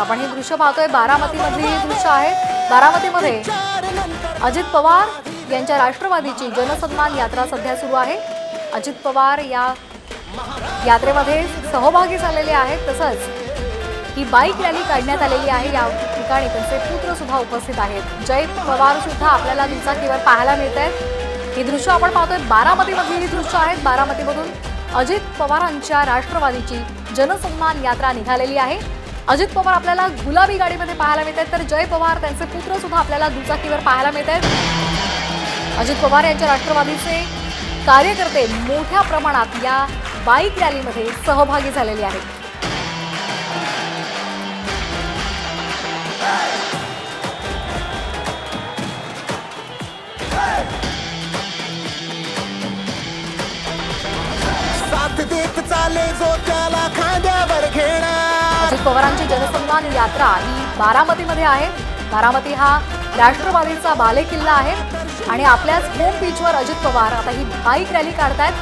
आपण. हे दृश्य पाहतोय बारामतीमधली ही दृश्य आहे. बारामतीमध्ये अजित पवार यांच्या राष्ट्रवादीची जनसन्मान यात्रा सध्या सुरू आहे. अजित पवार या यात्रेमध्ये सहभागी झालेले आहेत. तसंच ही बाईक रॅली काढण्यात आलेली आहे. या ठिकाणी त्यांचे पुत्र सुद्धा उपस्थित आहेत. जय पवार सुद्धा आपल्याला दुचाकीवर पाहायला मिळत आहेत ही दृश्य आपण पाहतोय. बारामतीमधली ही दृश्य आहेत बारामतीमधून अजित पवारांच्या राष्ट्रवादीची जनसन्मान यात्रा निघालेली आहे. अजित पवार आपल्याला गुलाबी गाडीमध्ये पाहायला मिळत आहेत तर जय पवार त्यांचे पुत्र सुद्धा आपल्याला दुचाकीवर पाहायला मिळत आहेत अजित पवार यांच्या राष्ट्रवादीचे कार्यकर्ते मोठ्या प्रमाणात या बाईक रॅलीमध्ये सहभागी झालेले आहेत. साथ देत चाले जो पवारांची जनसन्मान यात्रा ही बारामतीमध्ये आहे. बारामती हा राष्ट्रवादीचा बालेकिल्ला आहे आणि आपल्याच होम बीचवर अजित पवार आता ही बाईक रॅली काढतायत.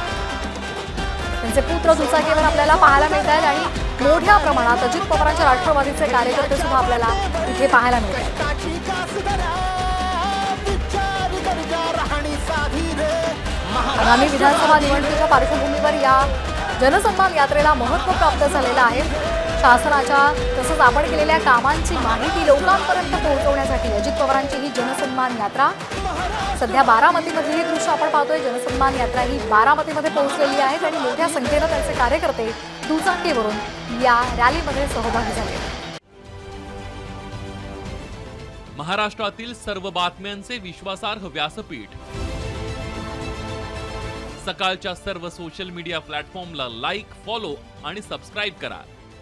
त्यांचे पुत्र दुचाकीवर आपल्याला पाहायला मिळत आहेत आणि मोठ्या प्रमाणात अजित पवारांच्या राष्ट्रवादीचे कार्यकर्ते सुद्धा आपल्याला इथे पाहायला मिळत आगामी विधानसभा निवडणुकीच्या पार्श्वभूमीवर या जनसन्मान यात्रेला महत्त्व प्राप्त झालेलं आहे. शासनाच्या तसंच आपण केलेल्या कामांची माहिती लोकांपर्यंत पोहोचवण्यासाठी अजित पवारांची ही जनसन्मान यात्रा. सध्या बारामतीमधली ही दृश्य आपण पाहतोय. जनसन्मान यात्रा ही बारामतीमध्ये पोहोचलेली आहे आणि मोठ्या संख्येनं त्यांचे कार्यकर्ते दुचाकीवरून या रॅलीमध्ये सहभागी झाले. महाराष्ट्रातील सर्व बातम्यांचे विश्वासार्ह व्यासपीठ. सकाळच्या सर्व सोशल मीडिया प्लॅटफॉर्मला लाईक फॉलो आणि सबस्क्राईब करा.